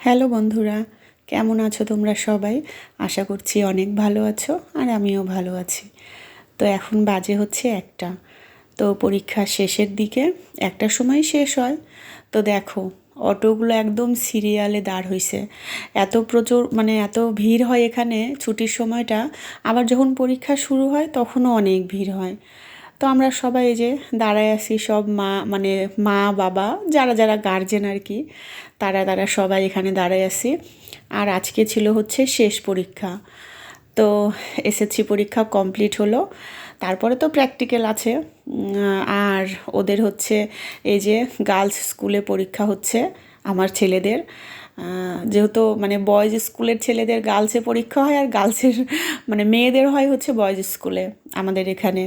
Hello বন্ধুরা, কেমন আছো তোমরা সবাই? আশা করছি অনেক ভালো আছো আর আমিও ভালো আছি। তো এখন বাজে হচ্ছে একটা। তো পরীক্ষা শেষের দিকে একটা সময় শেষ হয়। তো দেখো, অটোগুলো একদম সিরিয়ালে দাঁড় হয়েছে এত প্রচুর মানে এত ভিড় হয় এখানে ছুটির সময়টা। আবার যখন পরীক্ষা শুরু হয় তখনও অনেক ভিড় হয়। তো আমরা সবাই এই যে দাঁড়ায় আছি, সব মা মানে মা, বাবা, যারা যারা গার্জেন আর কি, তারা তারা সবাই এখানে দাঁড়ায় আছি। আর আজকে ছিল হচ্ছে শেষ পরীক্ষা। তো এসএসসি পরীক্ষা কমপ্লিট হলো। তারপরে তো প্র্যাকটিক্যাল আছে। আর ওদের হচ্ছে এই যে গার্লস স্কুলে পরীক্ষা হচ্ছে আমার ছেলেদের। যেহেতু মানে বয়েজ স্কুলের ছেলেদের গার্লসে পরীক্ষা হয় আর গার্লসের মানে মেয়েদের হয় হচ্ছে বয়েজ স্কুলে আমাদের এখানে।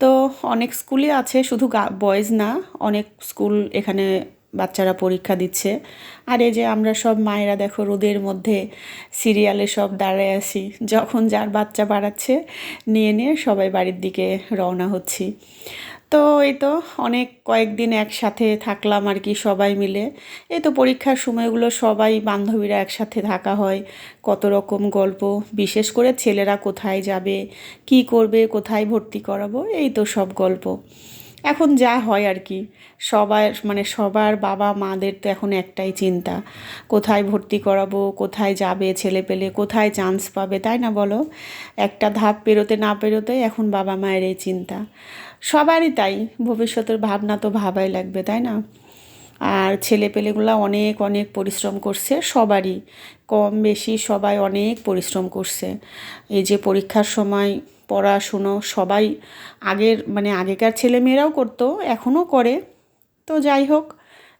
তো অনেক স্কুলে আছে, শুধু বয়েজ না, অনেক স্কুল এখানে বাচ্চারা পরীক্ষা দিচ্ছে। আর এই যে আমরা সব মায়েরা দেখো রোদের মধ্যে সিরিয়ালে সব দাঁড়ায় আছি, যখন যার বাচ্চা বাড়াচ্ছে, নিয়ে নিয়ে সবাই বাড়ির দিকে রওনা হচ্ছি। তো এই তো অনেক কয়েকদিন একসাথে থাকলাম আর কি সবাই মিলে। এই তো পরীক্ষার সময়গুলো সবাই বান্ধবীরা একসাথে থাকা হয়। কত রকম গল্প, বিশেষ করে ছেলেরা কোথায় যাবে, কি করবে, কোথায় ভর্তি করাবো, এই তো সব গল্প। এখন যা হয় আর কি, সবার মানে সবার বাবা মাদের তো এখন একটাই চিন্তা। কোথায় ভর্তি করাবো, কোথায় যাবে ছেলে পেলে, কোথায় চান্স পাবে, তাই না বলো? একটা ধাপ পেরোতে না পেরোতে এখন বাবা মায়ের এই চিন্তা। সবারই তাই। ভবিষ্যতের ভাবনা তো ভাবাই লাগবে, তাই না? আর ছেলে পেলেগুলো অনেক অনেক পরিশ্রম করছে, সবারই। কম বেশি সবাই অনেক পরিশ্রম করছে। এই যে পরীক্ষার সময় পড়াশুনো সবাই আগের মানে আগেকার ছেলেমেয়েরাও করতো, এখনও করে। তো যাই হোক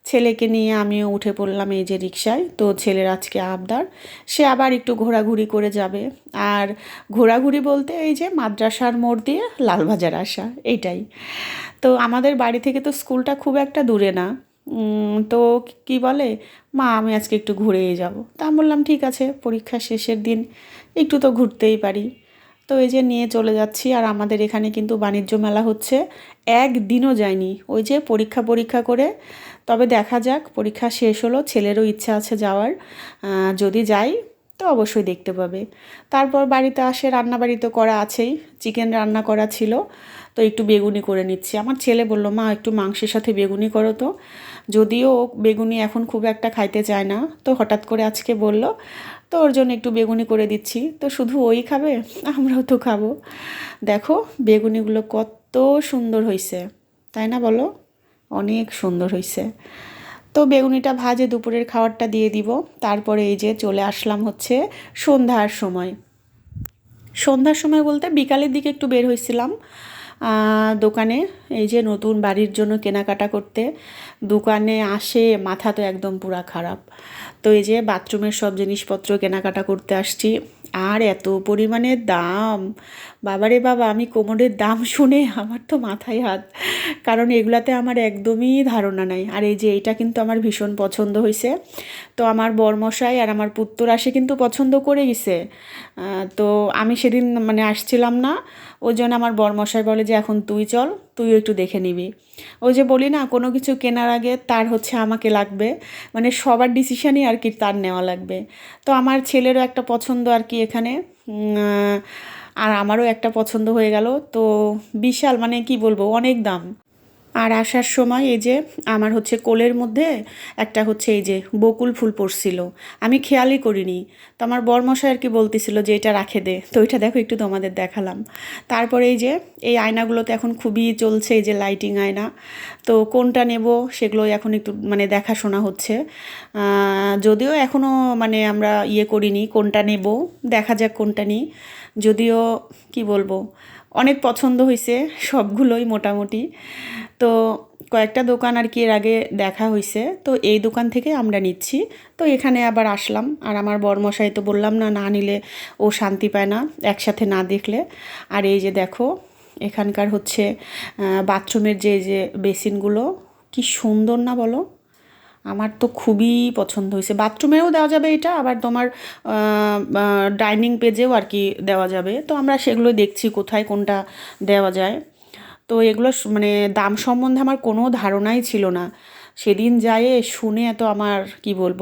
ছেলেকে নিয়ে আমিও উঠে পড়লাম এই যে রিক্সায় তো ছেলের আজকে আবদার। সে আবার একটু ঘোরাঘুরি করে যাবে। আর ঘোরাঘুরি বলতে এই যে মাদ্রাসার মোড় দিয়ে লালবাজার আসা, এইটাই। তো আমাদের বাড়ি থেকে তো স্কুলটা খুব একটা দূরে না। তো কি বলে, মা, আমি আজকে একটু ঘুরেই যাব। তা আমি বললাম, ঠিক আছে, পরীক্ষা শেষের দিন। একটু তো ঘুরতেই পারি। তো এই যে নিয়ে চলে যাচ্ছি। আর আমাদের এখানে কিন্তু বাণিজ্য মেলা হচ্ছে। একদিনও যায়নি। ওই যে পরীক্ষা পরীক্ষা করে তবে দেখা যাক, পরীক্ষা শেষ হলো, ছেলেরও ইচ্ছা আছে যাওয়ার। যদি যাই, তো অবশ্যই দেখতে পাবে। তারপর বাড়িতে আসে রান্না বাড়ি তো করা আছেই, চিকেন রান্না করা ছিল, তো একটু বেগুনি করে নিচ্ছি। আমার ছেলে বলল, মা, একটু মাংসের সাথে বেগুনি করো তো। যদিও বেগুনি এখন খুব একটা খাইতে চায় না, তো হঠাৎ করে আজকে বলল, তো ওর জন্য একটু বেগুনি করে দিচ্ছি। তো শুধু ওই খাবে? আমরাও তো খাব। দেখো, বেগুনিগুলো কত সুন্দর হয়েছে তাই না বলো? অনেক সুন্দর হয়েছে তো বেগুনিটা ভাজে দুপুরের খাবারটা দিয়ে দিব। তারপরে এই যে চলে আসলাম হচ্ছে সন্ধ্যার সময়। সন্ধ্যার সময় বলতে বিকালের দিকে একটু বের হয়েছিলাম দোকানে। এই যে নতুন বাড়ির জন্য কেনাকাটা করতে। দোকানে আসে, মাথা তো একদম পুরা খারাপ। তো এই যে বাথরুমের সব জিনিসপত্র কেনাকাটা করতে আসছি। আর এত পরিমাণে দাম। বাবারে বাবা, আমি কোমরের দাম শুনে আমার তো মাথায় হাত। কারণ এগুলাতে আমার একদমই ধারণা নাই। আর এই যে এইটা কিন্তু আমার ভীষণ পছন্দ হয়েছে তো আমার বরমশাই আর আমার পুত্র আসে কিন্তু পছন্দ করে গেছে। তো আমি সেদিন মানে আসছিলাম না। ওই জন্য আমার বরমশাই বলে যে, এখন তুই চল, তুইও একটু দেখে নিবি। ওই যে বলি না, কোনো কিছু কেনার আগে তার হচ্ছে আমাকে লাগবে। মানে সবার ডিসিশানই আর কি তার নেওয়া লাগবে। তো আমার ছেলেরও একটা পছন্দ আর কি এখানে। আর আমারও একটা পছন্দ হয়ে গেল। তো বিশাল মানে কি বলব, অনেক দাম। আর আসার সময় এই যে আমার হচ্ছে কোলের মধ্যে একটা হচ্ছে এই যে বকুল ফুল পড়ছিল। আমি খেয়ালই করিনি। তো আমার বরমশাই আর কি বলতেছিল যে এটা রাখে দে। তো ওইটা দেখো, একটু তোমাদের দেখালাম। তারপরে এই যে এই আয়নাগুলোতে এখন খুবই চলছে এই যে লাইটিং আয়না। তো কোনটা নেব সেগুলো এখন একটু মানে দেখাশোনা হচ্ছে। যদিও এখনও মানে আমরা ইয়ে করিনি কোনটা নেব, দেখা যাক কোনটা নিই। যদিও, কি বলব, অনেক পছন্দ হয়েছে সবগুলোই মোটামুটি। তো কয়েকটা দোকান আর কি এর আগে দেখা হয়েছে তো এই দোকান থেকে আমরা নিচ্ছি। তো এখানে আবার আসলাম, আর আমার বরমশাই তো বললাম, না না নিলে ও শান্তি পায় না একসাথে না দেখলে। আর এই যে দেখো, এখানকার হচ্ছে বাথরুমের যে যে বেসিনগুলো, কি সুন্দর না বলো? আমার তো খুবই পছন্দ হয়েছে। বাথরুমেও দেওয়া যাবে এটা, আবার তোমার ডাইনিং পেজেও আর কি দেওয়া যাবে। তো আমরা সেগুলো দেখছি কোথায় কোনটা দেওয়া যায়। তো এগুলো মানে দাম সম্বন্ধে আমার কোনো ধারণাই ছিল না। সেদিন যায় শুনে এত আমার, কি বলব,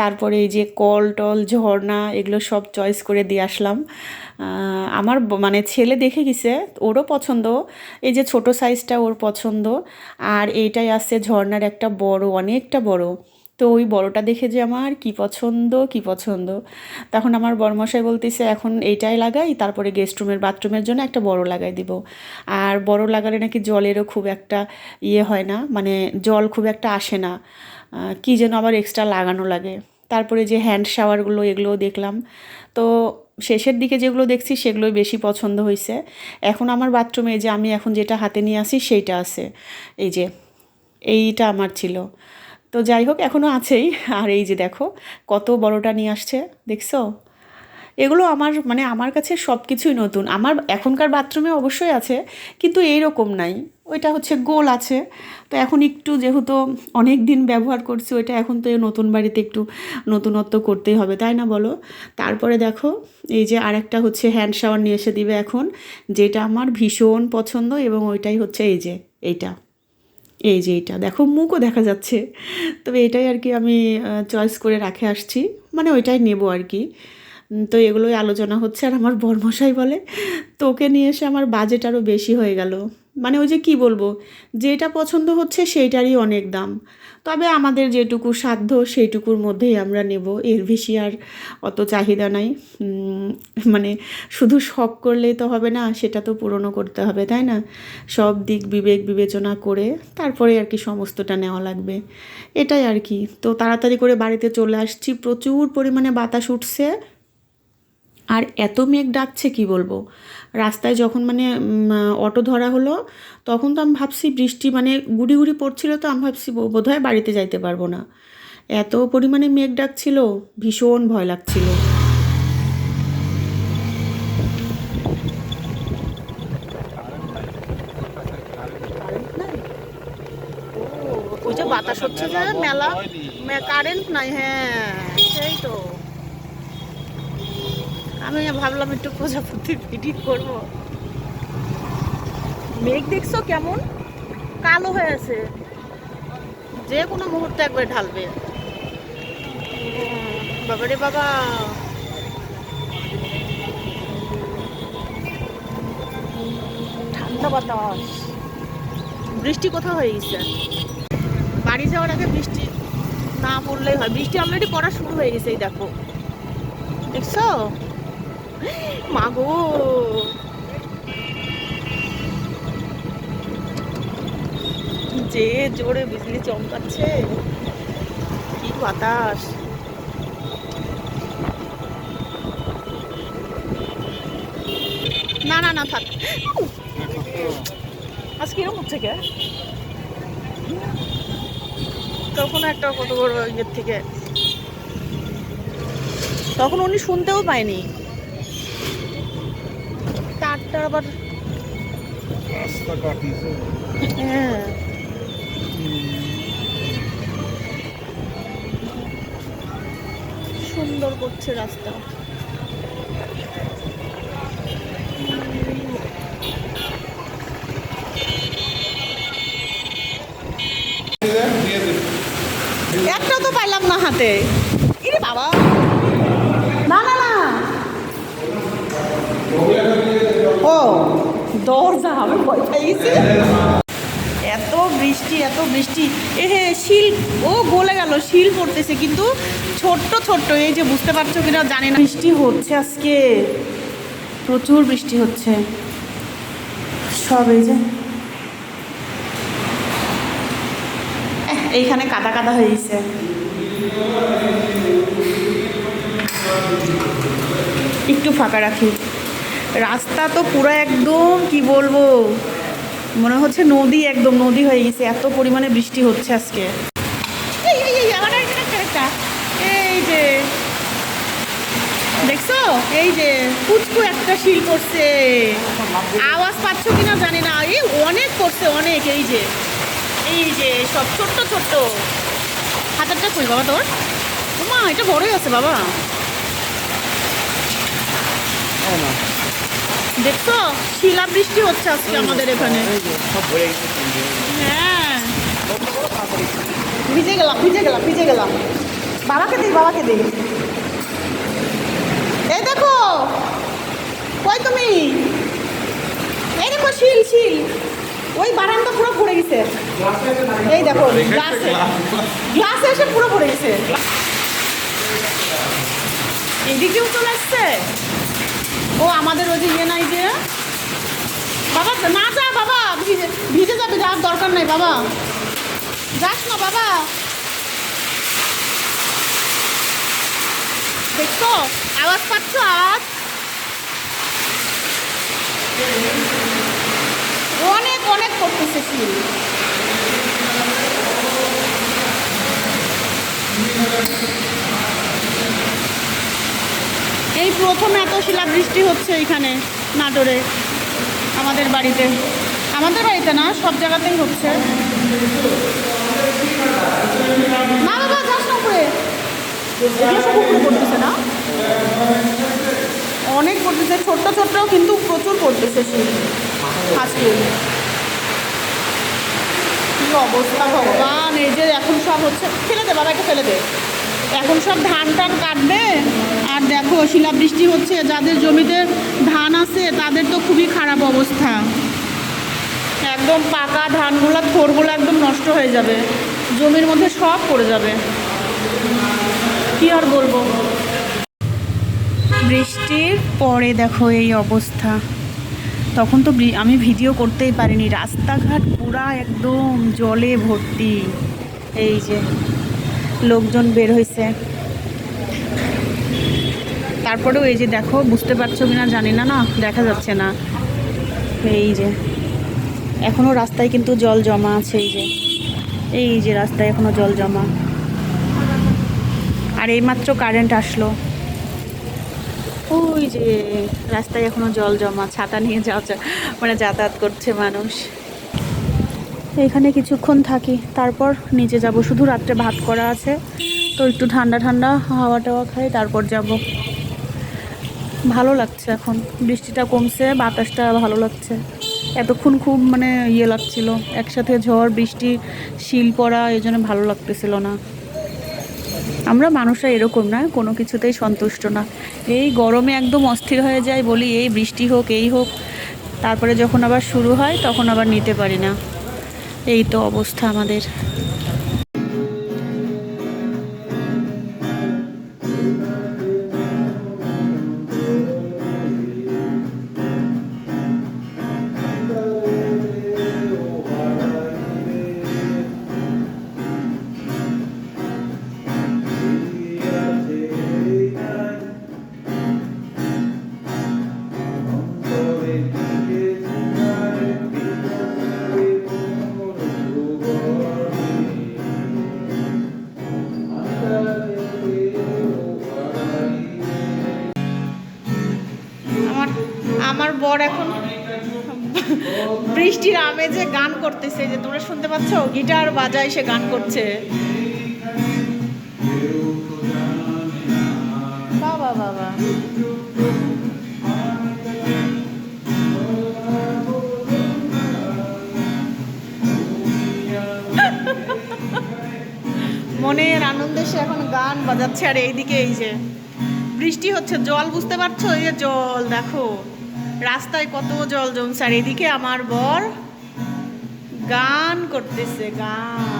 তারপরে এই যে কল টল, ঝর্ণা, এগুলো সব চয়েস করে দিয়ে আসলাম। আমার মানে ছেলে দেখে গেছে, ওরও পছন্দ, এই যে ছোট সাইজটা ওর পছন্দ, আর এইটাই আছে ঝর্ণার একটা বড়, অনেকটা বড়। তো ওই বড়টা দেখে যে আমার কি পছন্দ কি পছন্দ। তখন আমার বড়মশাই বলতেছে, এখন এইটাই লাগাই, তারপরে গেস্ট রুমের বাথরুমের জন্য একটা বড় লাগাই দিব। আর বড় লাগালে নাকি জলেরও খুব একটা ইয়ে হয় না মানে জল খুব একটা আসে না। কি যেন আবার এক্সট্রা লাগানো লাগে। তারপরে যে হ্যান্ড শাওয়ারগুলো এগুলোও দেখলাম। তো শেষের দিকে যেগুলো দেখছি, সেগুলোই বেশি পছন্দ হয়েছে এখন আমার বাথরুমে যে আমি এখন যেটা হাতে নিয়ে আসি, সেইটা আছে। এই যে, এইটা আমার ছিল। তো যাই হোক এখনও আছেই। আর এই যে দেখো, কত বড়টা নিয়ে আসছে, দেখছ? এগুলো আমার মানে আমার কাছে সব কিছুই নতুন। আমার এখনকার বাথরুমে অবশ্যই আছে, কিন্তু এইরকম নাই। ওইটা হচ্ছে গোল আছে। তো এখন একটু যেহেতু অনেক দিন ব্যবহার করছি, ওইটা এখন তো নতুন বাড়িতে একটু নতুনত্ব করতেই হবে, তাই না বলো? তারপরে দেখো, এই যে আরেকটা হচ্ছে হ্যান্ড শাওয়ার নিয়ে এসে দিবে এখন, যেটা আমার ভীষণ পছন্দ এবং ওইটাই হচ্ছে এই যে, এইটা। এই যে এটা, দেখো মুখও দেখা যাচ্ছে। তবে এটাই আর কি আমি চয়েস করে রাখে আসছি। মানে ওইটাই নেব আর কি। তো এগুলোই আলোচনা হচ্ছে আর আমার বরমশাই বলে। তোকে নিয়ে এসে আমার বাজেট আরও বেশি হয়ে গেল। মানে ওই যে কি বলব, যেটা পছন্দ হচ্ছে সেইটারই অনেক দাম। তবে আমাদের যেটুকু সাধ্য সেইটুকুর মধ্যেই আমরা নেব, এর বেশি আর অত চাহিদা নাই। মানে শুধু শখ করলেই তো হবে না, সেটা তো পূরণও করতে হবে, তাই না? সব দিক বিবেক বিবেচনা করে তারপরে আর কি সমস্তটা নেওয়া লাগবে। এটাই আর কি। তো তাড়াতাড়ি করে বাড়িতে চলে আসছি, প্রচুর পরিমাণে বাতাস উঠছে। আর এত মেঘ ডাকছে কি বলব? রাস্তায় যখন মানে অটো ধরা হলো, তখন তো আমি ভাবছি বৃষ্টি মানে গুড়ি গুড়ি পড়ছিল তো, আমি ভাবছি বোধহয় বাড়িতে যাইতে পারব না। এত পরিমাণে মেঘ ডাকছিল, ভীষণ ভয় লাগছিল। বাতাস হচ্ছে যে, মেলা। কারেন্ট নাই হ্যাঁ সেই তো। আমি ভাবলাম একটু প্রজাপতি ভিডিও করব। মেঘ দেখছ কেমন? কালো হয়ে আছে। যে কোনো মুহূর্তে একবার ঢালবে। বাবারে বাবা। ঠান্ডা বাতাস। বৃষ্টি কোথাও হয়ে গেছে? বাড়ি যাওয়ার আগে বৃষ্টি না পড়লেই হয়। বৃষ্টি অলরেডি পড়া শুরু হয়ে গেছে, এই দেখো। দেখছ? মাগো যে জোরে বিজলি চমকাচ্ছে, কি বাতাস। না না না, থাক। আজকে এরকম হচ্ছে কে? তখন একটা কত বড় ইয়ের থেকে। তখন উনি শুনতেও পায়নি। তারটা আবার রাস্তা কাটিয়েছে হ্যাঁ। সুন্দর করছে রাস্তা। একটা তো পাইলাম না হাতে। ইরে বাবা। না না না। দরজা আমি ভয় এত বৃষ্টি এত বৃষ্টি। এ হে শিল, ও গলে গেল, শিল পড়তেছে, কিন্তু ছোট্ট ছোট্ট, এই যে বুঝতে পারছ কিনা জানি না। বৃষ্টি হচ্ছে আজকে। প্রচুর বৃষ্টি হচ্ছে। সব এই যে। এইখানে কাদা কাদা হয়ে গেছে। একটু ফাঁকা রাখি। রাস্তা তো পুরো একদম কি বলব? মনে হচ্ছে নদী একদম নদী হয়ে গেছে এত পরিমাণে বৃষ্টি হচ্ছে আজকে। এই, যে দেখছ? এই যে একটা শিল পড়ছে আওয়াজ জানি না। এই অনেক অনেক এই যে। এই যে সব ছোট্ট ছোট্ট। বাবা তোর। মা এটা বড়ই আছে বাবা। দেখছ? শিলা বৃষ্টি হচ্ছে আজকে আমাদের এখানে। হ্যাঁ। ভিজে গেলাম ভিজে গেলাম ভিজে গেলাম। বাবাকে দিই বাবাকে দিই এই দেখো, কই তুমি? এই দেখো, শিল শিল। ওই বারান্দা পুরো ভরে গেছে। এই দেখো গ্লাসে গ্লাসে এসে পুরো ভরে গেছে। এদিকেও চলে আসছে? ও, আমাদের ওই যে ইয়ে নাই যে, বাবা, না যা, বাবা ভিজে যাবে যাওয়ার দরকার নাই, বাবা। যাস না, বাবা। দেখছ? আওয়াজ পাচ্ছ আওয়াজ অনেক অনেক করতেছে শিল এই প্রথম এত শিলাবৃষ্টি হচ্ছে এখানে নাটোরে, আমাদের বাড়িতে। আমাদের বাড়িতে না, সব জায়গাতেই হচ্ছে। না না অনেক পড়তেছে, ছোট্ট ছোট্ট কিন্তু প্রচুর পড়তেছে শীত আজকে অবস্থা ভগবান, এই যে এখন সব হচ্ছে। ফেলে দে, বাবাকে ফেলে দে। এখন সব ধান টান কাটবে। আর দেখো, শিলাবৃষ্টি হচ্ছে, যাদের জমিতে ধান আছে, তাদের তো খুবই খারাপ অবস্থা। একদম পাকা ধানগুলো, থোরগুলো একদম নষ্ট হয়ে যাবে। জমির মধ্যে সব পড়ে যাবে। কি আর বলব? বৃষ্টির পরে দেখো এই অবস্থা। তখন তো আমি ভিডিও করতেই পারিনি। রাস্তাঘাট পুরা একদম জলে ভর্তি। এই যে লোকজন বের হয়েছে তারপরেও এই যে দেখো, বুঝতে পারছ কিনা জানি না না, দেখা যাচ্ছে না। এই যে এখনও রাস্তায় কিন্তু জল জমা আছে, এই যে। এই যে রাস্তায় এখনও জল জমা। আর এইমাত্র কারেন্ট আসলো। ওই যে, রাস্তায় এখনও জল জমা, ছাতা নিয়ে যাওয়া মানে যাতায়াত করছে মানুষ। এখানে কিছুক্ষণ থাকি। তারপর নিচে যাব। শুধু রাত্রে ভাত করা আছে। তো একটু ঠান্ডা ঠান্ডা হাওয়া টাওয়া খাই, তারপর যাব। ভালো লাগছে এখন। বৃষ্টিটা কমছে, বাতাসটা ভালো লাগছে। এতক্ষণ খুব মানে ইয়ে লাগছিল। একসাথে ঝড়, বৃষ্টি, শিল পড়া, এই জন্য ভালো লাগতেছিল না। আমরা মানুষরা এরকম না, কোনো কিছুতেই সন্তুষ্ট না। এই গরমে একদম অস্থির হয়ে যায় বলি এই বৃষ্টি হোক, এই হোক। তারপরে যখন আবার শুরু হয়, তখন আবার নিতে পারি না। এই তো অবস্থা আমাদের। বৃষ্টির আমেজে গান করতেছে, যে তোমরা শুনতে পাচ্ছ, গিটার বাজায় সে গান করছে। বাবা বাবা মনের আনন্দে সে এখন গান বাজাচ্ছে, আর এইদিকে এই যে বৃষ্টি হচ্ছে, জল বুঝতে পারছ? এই যে জল, দেখো। রাস্তায় কত জল জমছে, আর এদিকে আমার বর গান করতেছে গান।